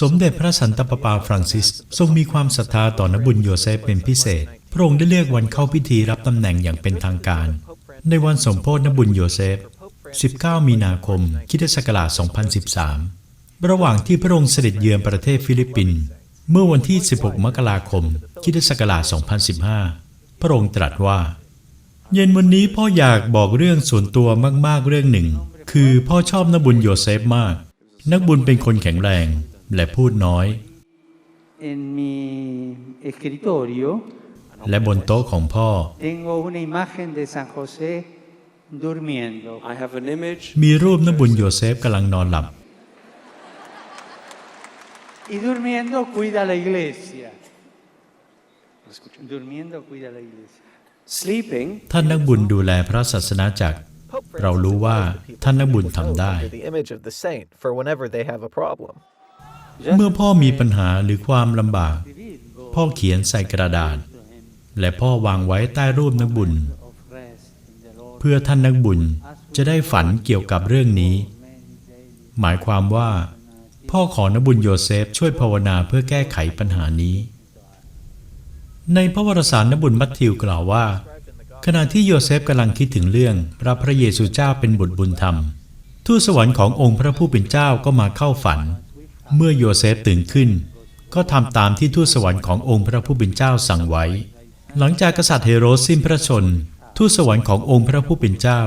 สมเด็จพระสันตะปาปาฟรังซิส ทรงมีความศรัทธาต่อนบุญโยเซฟเป็นพิเศษ พระองค์ได้เลือกวันเข้าพิธีรับตำแหน่งอย่างเป็นทางการ ในวันสมโภชนบุญโยเซฟ 19 มีนาคมคิศักราช 2013 ระหว่างที่พระองค์เสด็จเยือนประเทศฟิลิปปินส์เมื่อวันที่ 16 มกราคมคิศักราช 2015 พระองค์ตรัสว่า เย็นวันนี้พ่ออยากบอกเรื่องส่วนตัวมากๆเรื่องหนึ่ง คือพ่อชอบนบุญโยเซฟมาก นักบุญเป็นคนแข็งแรง และพูดน้อย En mi escritorio และบนโต๊ะของพ่อ tengo una imagen de San José durmiendo. I have an image มีรูปนบุญโยเซฟกำลังนอนหลับ Y durmiendo cuida la iglesia. Durmiendo cuida la iglesia. sleeping ท่านนักบุญดูแลพระศาสนาจักร เรารู้ว่าท่านนักบุญทำได้ เมื่อพ่อมีปัญหาหรือความลำบาก พ่อเขียนใส่กระดาษ และพ่อวางไว้ใต้รูปนักบุญ เพื่อท่านนักบุญจะได้ฝันเกี่ยวกับเรื่องนี้ หมายความว่า พ่อขอนบุญโยเซฟช่วยภาวนาเพื่อแก้ไขปัญหานี้ ในพระวรสารนบุญมัทธิวกล่าวว่า ขณะที่โยเซฟกำลังคิดถึงเรื่องพระพระเยซูเจ้าเป็นบุตรบุญธรรม ทูตสวรรค์ขององค์พระผู้เป็นเจ้าก็มาเข้าฝัน เมื่อโยเซฟตื่นขึ้น ก็ทำตามที่ทูตสวรรค์ขององค์พระผู้เป็นเจ้าสั่งไว้ หลังจากกษัตริย์เฮโรดสิ้นพระชน ทูตสวรรค์ขององค์พระผู้เป็นเจ้า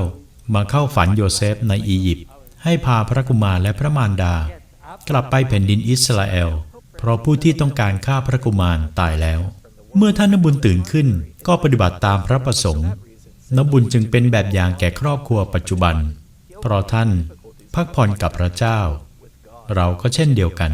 มาเข้าฝันโยเซฟในอียิปต์ให้พาพระกุมารและพระมารดา กลับไปแผ่นดินอิสราเอล เพราะผู้ที่ต้องการฆ่าพระกุมารตายแล้ว เมื่อท่านนบุญตื่นขึ้น ก็ปฏิบัติตามพระประสงค์นบุญจึงเป็นแบบอย่างแก่ครอบครัวปัจจุบัน เพราะท่านพักผ่อนกับพระเจ้า เราก็เช่นเดียวกัน